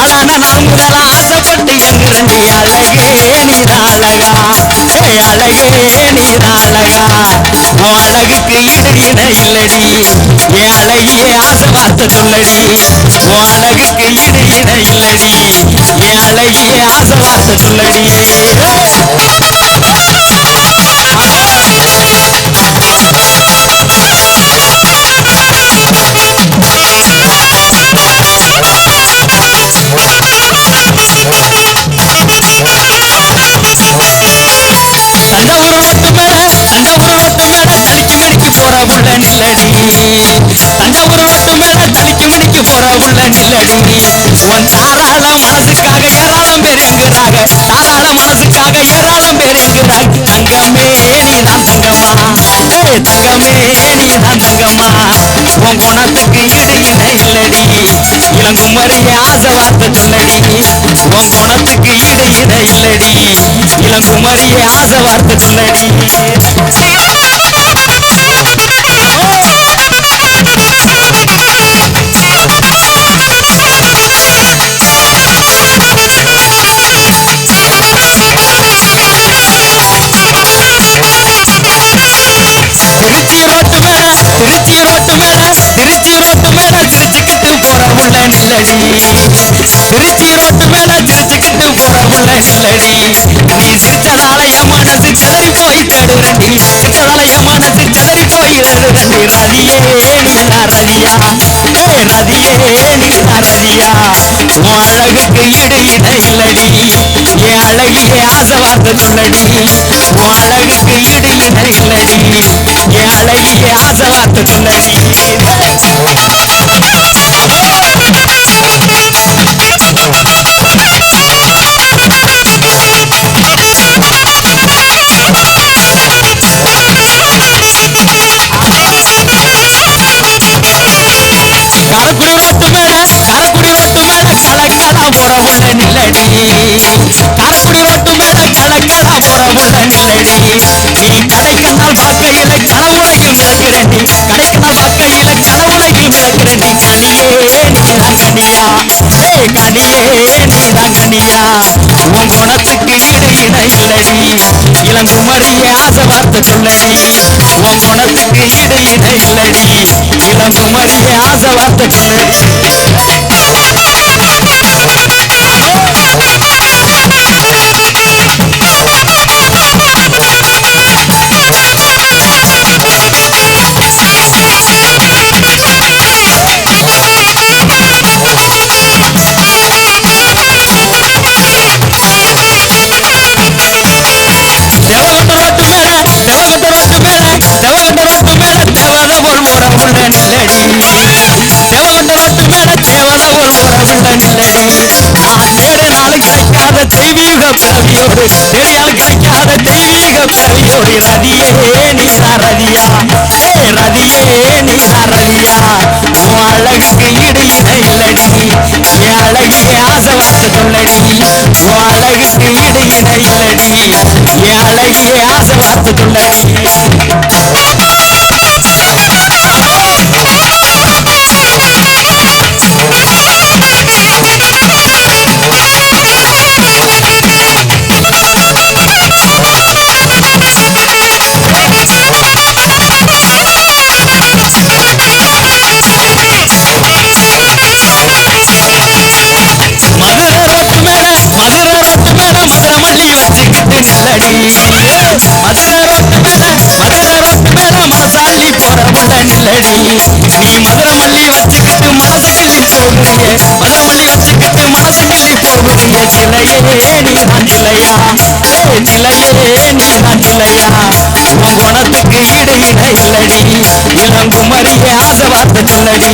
ஆனா நான் முதல ஆசைப்பட்டு எங்குறண்டி அழகே நீதான் ஏ அழகே நீதான் உன் அழகுக்கு ஈடு இணை இல்லடி என் அழகிய ஆசை வார்த்தை சொல்லடி உன் அழகுக்கு ஈடு இணை இல்லடி என் அழகிய ஆசை வார்த்தை சொல்லடி உள்ள நில்லடி உன் தாராள மனசுக்காக ஏராளம் பேர் எங்குறாங்க தாராள மனசுக்காக ஏராளம் பேர் எங்குறாங்க தங்கமே நீதான் தங்கம்மா. ஏ தங்கமே நீதான் தங்கம்மா. உன் குணத்துக்கு ஈடு இணை இல்லடி. இளங்குமரிய ஆசை வார்த்தை சொல்லடி. உன் குணத்துக்கு ஈடு இணை இல்லடி. இளங்குமரிய ஆசை வார்த்தை சொல்லடி. அழகுக்கு ஈடு இணை என் அழகிய ஆசை வார்த்தை சொல்லடி உன் அழகுக்கு இடு இணை என் அழகிய ஆசை வார்த்தை சொல்லடி இளங்குமரிய உன் குணத்துக்கு ஈடு இணை ஆசை வார்த்தை தெய்வீக பிறவியோடு தேடியாலும் கிடைக்காத தெய்வீக பிறவியோடு ரதியே நீதான் ரதியா ஏ ரதியே நீதான் ரதியா உன் அழகுக்கு ஈடு இணை இல்லடி என் அழகிய ஆசை வார்த்தை சொல்லடி உன் அழகுக்கு ஈடு இணை இல்லடி என் அழகிய ஆசை வார்த்தை சொல்லடி வச்சுக்கிட்டு நில்லடி மதுரை ரோட்டு மேல மதுரை ரோட்டு மேல மனசாள்ளி போற உள்ள நில்லடி நீ மதுரை மல்லி வச்சுக்கிட்டு மனசு கிள்ளி போகுறியே மதுரை மல்லி வச்சுக்கிட்டு மனசு கிள்ளி நிலையே சிலையே நீதான் நிலையா ஏ நிலையே நீதான் நிலையா உன் குணத்துக்கு ஈடு இணை இல்லடி இளங்குமரிய ஆசை வார்த்தை சொல்லடி